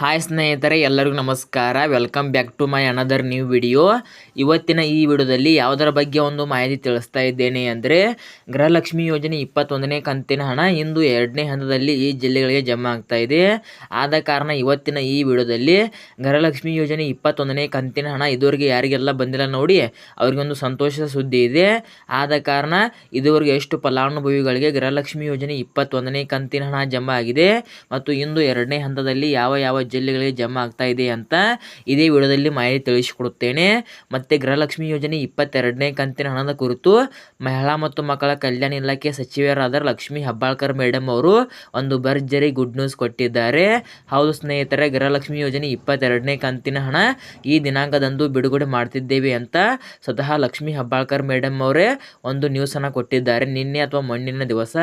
Hi ಸ್ನೇಹಿತರೆ, ಎಲ್ಲರಿಗೂ ನಮಸ್ಕಾರ. Welcome back to my another new video ಇವತ್ತಿನ ಈ ವಿಡಿಯೋದಲ್ಲಿ ಯಾವುದರ ಬಗ್ಗೆ ಒಂದು ಮಾಹಿತಿ ತಿಳಿಸ್ತಾ ಇದ್ದೇನೆ ಅಂದರೆ, ಗೃಹಲಕ್ಷ್ಮಿ ಯೋಜನೆ ಇಪ್ಪತ್ತೊಂದನೇ ಕಂತಿನ ಹಣ ಇಂದು ಎರಡನೇ ಹಂತದಲ್ಲಿ ಈ ಜಿಲ್ಲೆಗಳಿಗೆ ಜಮಾ ಆಗ್ತಾ ಇದೆ. ಆದ ಕಾರಣ ಇವತ್ತಿನ ಈ ವಿಡಿಯೋದಲ್ಲಿ ಗೃಹಲಕ್ಷ್ಮಿ ಯೋಜನೆ ಇಪ್ಪತ್ತೊಂದನೇ ಕಂತಿನ ಹಣ ಇದುವರೆಗೆ ಯಾರಿಗೆಲ್ಲ ಬಂದಿಲ್ಲ ನೋಡಿ ಅವರಿಗೊಂದು ಸಂತೋಷದ ಸುದ್ದಿ ಇದೆ. ಆದ ಕಾರಣ ಇದುವರೆಗೆ ಎಷ್ಟು ಫಲಾನುಭವಿಗಳಿಗೆ ಗೃಹಲಕ್ಷ್ಮಿ ಯೋಜನೆ ಇಪ್ಪತ್ತೊಂದನೇ ಕಂತಿನ ಹಣ ಜಮಾ ಆಗಿದೆ ಮತ್ತು ಇಂದು ಎರಡನೇ ಹಂತದಲ್ಲಿ ಯಾವ ಯಾವ ಜಿಲ್ಲೆಗಳಿಗೆ ಜಮಾ ಆಗ್ತಾ ಇದೆ ಅಂತ ಇದೇ ವಿಡಿಯೋದಲ್ಲಿ ಮಾಹಿತಿ ತಿಳಿಸಿಕೊಡುತ್ತೇನೆ. ಮತ್ತು ಗೃಹಲಕ್ಷ್ಮಿ ಯೋಜನೆ ಇಪ್ಪತ್ತೆರಡನೇ ಕಂತಿನ ಹಣದ ಕುರಿತು ಮಹಿಳಾ ಮತ್ತು ಮಕ್ಕಳ ಕಲ್ಯಾಣ ಇಲಾಖೆ ಸಚಿವರಾದ ಲಕ್ಷ್ಮೀ ಹಬ್ಬಾಳ್ಕರ್ ಮೇಡಮ್ ಅವರು ಒಂದು ಭರ್ಜರಿ ಗುಡ್ ನ್ಯೂಸ್ ಕೊಟ್ಟಿದ್ದಾರೆ. ಹೌದು ಸ್ನೇಹಿತರೆ, ಗೃಹಲಕ್ಷ್ಮಿ ಯೋಜನೆ ಇಪ್ಪತ್ತೆರಡನೇ ಕಂತಿನ ಹಣ ಈ ದಿನಾಂಕದಂದು ಬಿಡುಗಡೆ ಮಾಡ್ತಿದ್ದೇವೆ ಅಂತ ಸ್ವತಃ ಲಕ್ಷ್ಮೀ ಹಬ್ಬಾಳ್ಕರ್ ಮೇಡಮ್ ಅವರೇ ಒಂದು ನ್ಯೂಸನ್ನು ಕೊಟ್ಟಿದ್ದಾರೆ. ನಿನ್ನೆ ಅಥವಾ ಮೊನ್ನಿನ ದಿವಸ.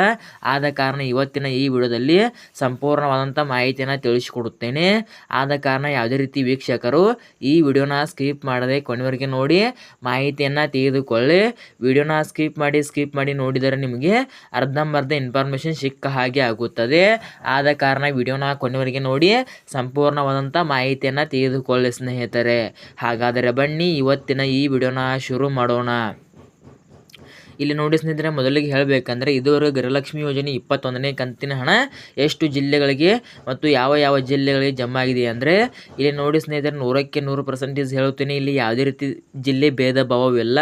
ಆದ ಕಾರಣ ಇವತ್ತಿನ ಈ ವಿಡಿಯೋದಲ್ಲಿ ಸಂಪೂರ್ಣವಾದಂಥ ಮಾಹಿತಿಯನ್ನು ತಿಳಿಸಿಕೊಡುತ್ತೇನೆ. ಆದ ಕಾರಣ ಯಾವುದೇ ರೀತಿ ವೀಕ್ಷಕರು ಈ ವಿಡಿಯೋನ ಸ್ಕಿಪ್ ಮಾಡದೆ ಕೊನೆವರೆಗೆ ನೋಡಿ ಮಾಹಿತಿಯನ್ನು ತೆಗೆದುಕೊಳ್ಳಿ. ವಿಡಿಯೋನ ಸ್ಕಿಪ್ ಮಾಡಿ ಸ್ಕಿಪ್ ಮಾಡಿ ನೋಡಿದರೆ ನಿಮಗೆ ಅರ್ಧಂಬರ್ಧ ಇನ್ಫಾರ್ಮೇಷನ್ ಸಿಕ್ಕ ಹಾಗೆ ಆಗುತ್ತದೆ. ಆದ ಕಾರಣ ವಿಡಿಯೋನ ಕೊನೆವರೆಗೆ ನೋಡಿ ಸಂಪೂರ್ಣವಾದಂಥ ಮಾಹಿತಿಯನ್ನು ತೆಗೆದುಕೊಳ್ಳಿ ಸ್ನೇಹಿತರೆ. ಹಾಗಾದರೆ ಬನ್ನಿ, ಇವತ್ತಿನ ಈ ವಿಡಿಯೋನ ಶುರು ಮಾಡೋಣ. ಇಲ್ಲಿ ನೋಡಿ ಸ್ನೇಹಿತರೆ, ಮೊದಲಿಗೆ ಹೇಳಬೇಕಂದ್ರೆ ಇದುವರೆಗೆ ಗೃಹಲಕ್ಷ್ಮಿ ಯೋಜನೆ ಇಪ್ಪತ್ತೊಂದನೇ ಕಂತಿನ ಹಣ ಎಷ್ಟು ಜಿಲ್ಲೆಗಳಿಗೆ ಮತ್ತು ಯಾವ ಯಾವ ಜಿಲ್ಲೆಗಳಿಗೆ ಜಮಾ ಆಗಿದೆ ಅಂದರೆ, ಇಲ್ಲಿ ನೋಡಿ ಸ್ನೇಹಿತರೆ, ನೂರಕ್ಕೆ ನೂರು ಪರ್ಸೆಂಟೇಜ್ ಹೇಳುತ್ತೇನೆ. ಇಲ್ಲಿ ಯಾವುದೇ ರೀತಿ ಜಿಲ್ಲೆ ಭೇದ ಭಾವವಿಲ್ಲ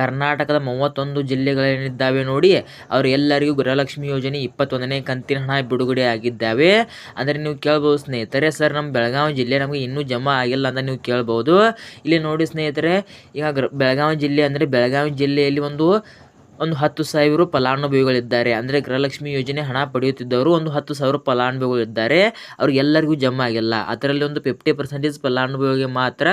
ಕರ್ನಾಟಕದ ಮೂವತ್ತೊಂದು ಜಿಲ್ಲೆಗಳೇನಿದ್ದಾವೆ ನೋಡಿ, ಅವರು ಎಲ್ಲರಿಗೂ ಗೃಹಲಕ್ಷ್ಮಿ ಯೋಜನೆ ಇಪ್ಪತ್ತೊಂದನೇ ಕಂತಿನ ಹಣ ಬಿಡುಗಡೆ ಆಗಿದ್ದಾವೆ ಅಂದರೆ ನೀವು ಕೇಳ್ಬೋದು ಸ್ನೇಹಿತರೆ. ಸರ್, ನಮ್ಮ ಬೆಳಗಾವಿ ಜಿಲ್ಲೆ ನಮಗೆ ಇನ್ನೂ ಜಮಾ ಆಗಿಲ್ಲ ಅಂತ ನೀವು ಕೇಳ್ಬೋದು. ಇಲ್ಲಿ ನೋಡಿ ಸ್ನೇಹಿತರೆ, ಈಗ ಬೆಳಗಾವಿ ಜಿಲ್ಲೆ ಅಂದರೆ ಬೆಳಗಾವಿ ಜಿಲ್ಲೆಯಲ್ಲಿ ಒಂದು ಒಂದು ಹತ್ತು ಸಾವಿರ ಫಲಾನುಭವಿಗಳಿದ್ದಾರೆ. ಅಂದರೆ ಗೃಹಲಕ್ಷ್ಮಿ ಯೋಜನೆ ಹಣ ಪಡೆಯುತ್ತಿದ್ದವರು ಒಂದು ಹತ್ತು ಸಾವಿರ ಫಲಾನುಭವಿಗಳಿದ್ದಾರೆ. ಅವ್ರಿಗೆಲ್ಲರಿಗೂ ಜಮಾ ಆಗಿಲ್ಲ. ಅದರಲ್ಲಿ ಒಂದು ಫಿಫ್ಟಿ ಪರ್ಸೆಂಟೇಜ್ ಫಲಾನುಭವಿಗೆ ಮಾತ್ರ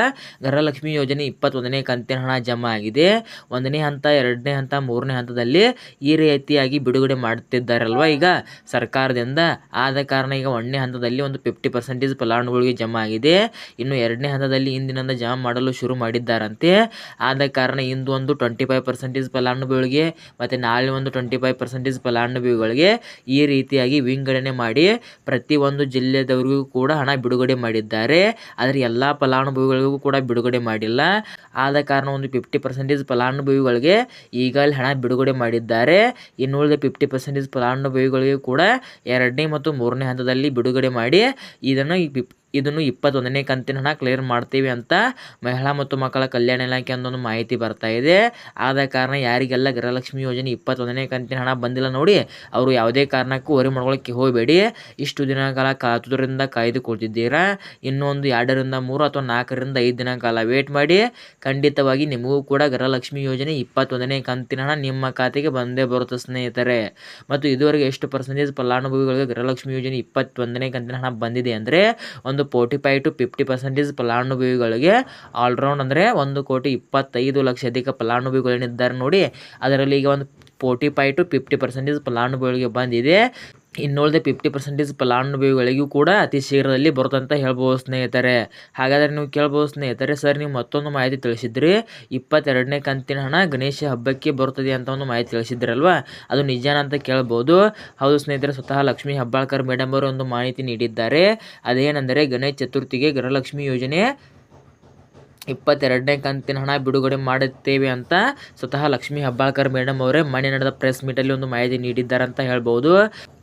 ಗೃಹಲಕ್ಷ್ಮಿ ಯೋಜನೆ ಇಪ್ಪತ್ತೊಂದನೇ ಕಂತಿನ ಹಣ ಜಮಾ ಆಗಿದೆ. ಒಂದನೇ ಹಂತ, ಎರಡನೇ ಹಂತ, ಮೂರನೇ ಹಂತದಲ್ಲಿ ಈ ರೀತಿಯಾಗಿ ಬಿಡುಗಡೆ ಮಾಡುತ್ತಿದ್ದಾರಲ್ವ? ಈಗ ಸರ್ಕಾರದಿಂದ ಆದ ಕಾರಣ ಈಗ ಒಂದನೇ ಹಂತದಲ್ಲಿ ಒಂದು ಫಿಫ್ಟಿ ಪರ್ಸೆಂಟೇಜ್ ಫಲಾನುಭವಿಗಳಿಗೆ ಜಮಾ ಆಗಿದೆ. ಇನ್ನು ಎರಡನೇ ಹಂತದಲ್ಲಿ ಇಂದಿನಿಂದ ಜಮಾ ಮಾಡಲು ಶುರು ಮಾಡಿದ್ದಾರಂತೆ. ಆದ ಕಾರಣ ಇಂದು ಒಂದು ಟ್ವೆಂಟಿ ಫೈವ್ ಪರ್ಸೆಂಟೇಜ್ ಫಲಾನುಭವಿಗಳಿಗೆ ಮತ್ತು ನಾಳೆ ಒಂದು ಟ್ವೆಂಟಿ ಫೈವ್ ಪರ್ಸೆಂಟೇಜ್ ಫಲಾನುಭವಿಗಳಿಗೆ ಈ ರೀತಿಯಾಗಿ ವಿಂಗಡಣೆ ಮಾಡಿ ಪ್ರತಿಯೊಂದು ಜಿಲ್ಲೆದವರಿಗೂ ಕೂಡ ಹಣ ಬಿಡುಗಡೆ ಮಾಡಿದ್ದಾರೆ. ಆದರೆ ಎಲ್ಲ ಫಲಾನುಭವಿಗಳಿಗೂ ಕೂಡ ಬಿಡುಗಡೆ ಮಾಡಿಲ್ಲ. ಆದ ಕಾರಣ ಒಂದು ಫಿಫ್ಟಿ ಪರ್ಸೆಂಟೇಜ್ ಫಲಾನುಭವಿಗಳಿಗೆ ಈಗಾಗಲೇ ಹಣ ಬಿಡುಗಡೆ ಮಾಡಿದ್ದಾರೆ. ಇನ್ನುಳಿದ ಫಿಫ್ಟಿ ಪರ್ಸೆಂಟೇಜ್ ಫಲಾನುಭವಿಗಳಿಗೂ ಕೂಡ ಎರಡನೇ ಮತ್ತು ಮೂರನೇ ಹಂತದಲ್ಲಿ ಬಿಡುಗಡೆ ಮಾಡಿ ಇದನ್ನು ಇದನ್ನು ಇಪ್ಪತ್ತೊಂದನೇ ಕಂತಿನ ಹಣ ಕ್ಲಿಯರ್ ಮಾಡ್ತೀವಿ ಅಂತ ಮಹಿಳಾ ಮತ್ತು ಮಕ್ಕಳ ಕಲ್ಯಾಣ ಇಲಾಖೆ ಒಂದು ಮಾಹಿತಿ ಬರ್ತಾ ಇದೆ. ಆದ ಕಾರಣ ಯಾರಿಗೆಲ್ಲ ಗೃಹಲಕ್ಷ್ಮಿ ಯೋಜನೆ ಇಪ್ಪತ್ತೊಂದನೇ ಕಂತಿನ ಹಣ ಬಂದಿಲ್ಲ ನೋಡಿ, ಅವರು ಯಾವುದೇ ಕಾರಣಕ್ಕೂ ವರಿ ಮಾಡ್ಕೊಳ್ಳೋಕ್ಕೆ ಹೋಗಬೇಡಿ. ಇಷ್ಟು ದಿನಗಳ ಕಾತುದರಿಂದ ಕಾಯ್ದು ಕೊಡ್ತಿದ್ದೀರಾ ಇನ್ನೊಂದು ಎರಡರಿಂದ ಮೂರು ಅಥವಾ ನಾಲ್ಕರಿಂದ ಐದು ದಿನ ಕಾಲ ವೇಟ್ ಮಾಡಿ. ಖಂಡಿತವಾಗಿ ನಿಮಗೂ ಕೂಡ ಗೃಹಲಕ್ಷ್ಮಿ ಯೋಜನೆ ಇಪ್ಪತ್ತೊಂದನೇ ಕಂತಿನ ಹಣ ನಿಮ್ಮ ಖಾತೆಗೆ ಬಂದೇ ಬರುತ್ತೆ ಸ್ನೇಹಿತರೆ. ಮತ್ತು ಇದುವರೆಗೆ ಎಷ್ಟು ಪರ್ಸೆಂಟೇಜ್ ಫಲಾನುಭವಿಗಳಿಗೆ ಗೃಹಲಕ್ಷ್ಮಿ ಯೋಜನೆ ಇಪ್ಪತ್ತೊಂದನೇ ಕಂತಿನ ಹಣ ಬಂದಿದೆ ಅಂದರೆ, ಒಂದು ಒಂದು forty five to fifty percentage ಫಲಾನುಭವಿಗಳಿಗೆ ಆಲ್ರೌಂಡ್ ಅಂದರೆ ಒಂದು ಕೋಟಿ ಇಪ್ಪತ್ತೈದು ಲಕ್ಷ ಅಧಿಕ ಫಲಾನುಭವಿಗಳೇನಿದ್ದಾರೆ ನೋಡಿ, ಅದರಲ್ಲಿ ಈಗ ಒಂದು forty five to fifty percentage ಫಲಾನುಭವಿಗಳಿಗೆ ಬಂದಿದೆ. ಇನ್ನುಳಿದ ಫಿಫ್ಟಿ ಪರ್ಸೆಂಟೇಜ್ ಫಲಾನುಭವಿಗಳಿಗೂ ಕೂಡ ಅತಿ ಶೀಘ್ರದಲ್ಲಿ ಬರುತ್ತಂತ ಹೇಳ್ಬೋದು ಸ್ನೇಹಿತರೆ. ಹಾಗಾದರೆ ನೀವು ಕೇಳ್ಬೋದು ಸ್ನೇಹಿತರೆ, ಸರ್ ನೀವು ಮತ್ತೊಂದು ಮಾಹಿತಿ ತಿಳಿಸಿದ್ರಿ. ಇಪ್ಪತ್ತೆರಡನೇ ಕಂತಿನ ಹಣ ಗಣೇಶ ಹಬ್ಬಕ್ಕೆ ಬರುತ್ತದೆ ಅಂತ ಒಂದು ಮಾಹಿತಿ ತಿಳಿಸಿದ್ರಲ್ವಾ? ಅದು ನಿಜಾನ ಅಂತ ಕೇಳ್ಬೋದು. ಹೌದು ಸ್ನೇಹಿತರೆ, ಸ್ವತಃ ಲಕ್ಷ್ಮೀ ಹಬ್ಬಾಳ್ಕರ್ ಮೇಡಮ್ ಅವರು ಒಂದು ಮಾಹಿತಿ ನೀಡಿದ್ದಾರೆ. ಅದೇನೆಂದರೆ ಗಣೇಶ ಚತುರ್ಥಿಗೆ ಗೃಹಲಕ್ಷ್ಮಿ ಯೋಜನೆ ಇಪ್ಪತ್ತೆರಡನೇ ಕಂತಿನ ಹಣ ಬಿಡುಗಡೆ ಮಾಡುತ್ತೇವೆ ಅಂತ ಸ್ವತಃ ಲಕ್ಷ್ಮೀ ಹೆಬ್ಬಾಳ್ಕರ್ ಮೇಡಮ್ ಅವರೇ ಮನೆ ನಡೆದ ಪ್ರೆಸ್ ಮೀಟಲ್ಲಿ ಒಂದು ಮಾಹಿತಿ ನೀಡಿದ್ದಾರೆ ಅಂತ ಹೇಳ್ಬೋದು.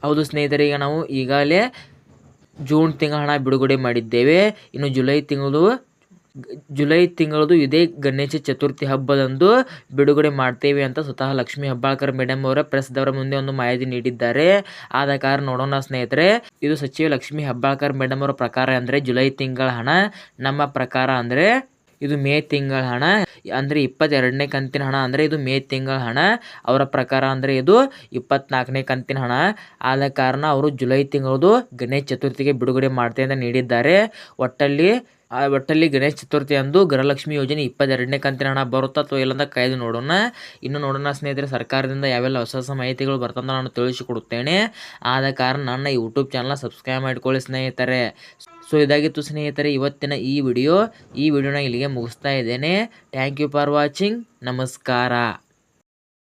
ಹೌದು ಸ್ನೇಹಿತರೆ, ಈಗ ನಾವು ಈಗಾಗಲೇ ಜೂನ್ ತಿಂಗಳ ಹಣ ಬಿಡುಗಡೆ ಮಾಡಿದ್ದೇವೆ. ಇನ್ನು ಜುಲೈ ತಿಂಗಳು, ಜುಲೈ ತಿಂಗಳದು ಇದೇ ಗಣೇಶ ಚತುರ್ಥಿ ಹಬ್ಬದಂದು ಬಿಡುಗಡೆ ಮಾಡ್ತೇವೆ ಅಂತ ಸ್ವತಃ ಲಕ್ಷ್ಮೀ ಹಬ್ಬಾಳ್ಕರ್ ಮೇಡಮ್ ಅವರ ಪ್ರೆಸ್ದವರ ಮುಂದೆ ಒಂದು ಮಾಹಿತಿ ನೀಡಿದ್ದಾರೆ. ಆದ ಕಾರಣ ನೋಡೋಣ ಸ್ನೇಹಿತರೆ, ಇದು ಸಚಿವ ಲಕ್ಷ್ಮೀ ಹೆಬ್ಬಾಳ್ಕರ್ ಮೇಡಮ್ ಅವರ ಪ್ರಕಾರ ಅಂದರೆ ಜುಲೈ ತಿಂಗಳ ಹಣ. ನಮ್ಮ ಪ್ರಕಾರ ಅಂದರೆ ಇದು ಮೇ ತಿಂಗಳ ಹಣ. ಅಂದರೆ ಇಪ್ಪತ್ತೆರಡನೇ ಕಂತಿನ ಹಣ ಅಂದರೆ ಇದು ಮೇ ತಿಂಗಳ ಹಣ. ಅವರ ಪ್ರಕಾರ ಅಂದರೆ ಇದು ಇಪ್ಪತ್ನಾಲ್ಕನೇ ಕಂತಿನ ಹಣ. ಆದ ಕಾರಣ ಅವರು ಜುಲೈ ತಿಂಗಳದು ಗಣೇಶ ಚತುರ್ಥಿಗೆ ಬಿಡುಗಡೆ ಮಾಡ್ತೇನೆ ಅಂತ ನೀಡಿದ್ದಾರೆ. ಒಟ್ಟಲ್ಲಿ ಆ ಒಟ್ಟಲ್ಲಿ ಗಣೇಶ ಚತುರ್ಥಿ ಅಂದು ಗೃಹಲಕ್ಷ್ಮಿ ಯೋಜನೆ ಇಪ್ಪತ್ತೆರಡನೇ ಕಂತಿನ ಹಣ ಬರುತ್ತಾ ಅಥವಾ ಇಲ್ಲ ಅಂತ ಕಾಯ್ದು ನೋಡೋಣ. ಇನ್ನು ನೋಡೋಣ ಸ್ನೇಹಿತರೆ, ಸರ್ಕಾರದಿಂದ ಯಾವೆಲ್ಲ ಹೊಸ ಹೊಸ ಮಾಹಿತಿಗಳು ಬರ್ತಂತ ನಾನು ತಿಳಿಸಿಕೊಡುತ್ತೇನೆ. ಆದ ಕಾರಣ ನನ್ನ ಯೂಟ್ಯೂಬ್ ಚಾನಲ್ನ ಸಬ್ಸ್ಕ್ರೈಬ್ ಮಾಡಿಕೊಳ್ಳಿ ಸ್ನೇಹಿತರೆ. ಸೊ, ಇದಾಗಿತ್ತು ಸ್ನೇಹಿತರೆ ಇವತ್ತಿನ ಈ ವಿಡಿಯೋ. ಈ ವಿಡಿಯೋನ ಇಲ್ಲಿಗೆ ಮುಗಿಸ್ತಾ ಇದ್ದೇನೆ. ಥ್ಯಾಂಕ್ ಯು ಫಾರ್ ವಾಚಿಂಗ್ ನಮಸ್ಕಾರ.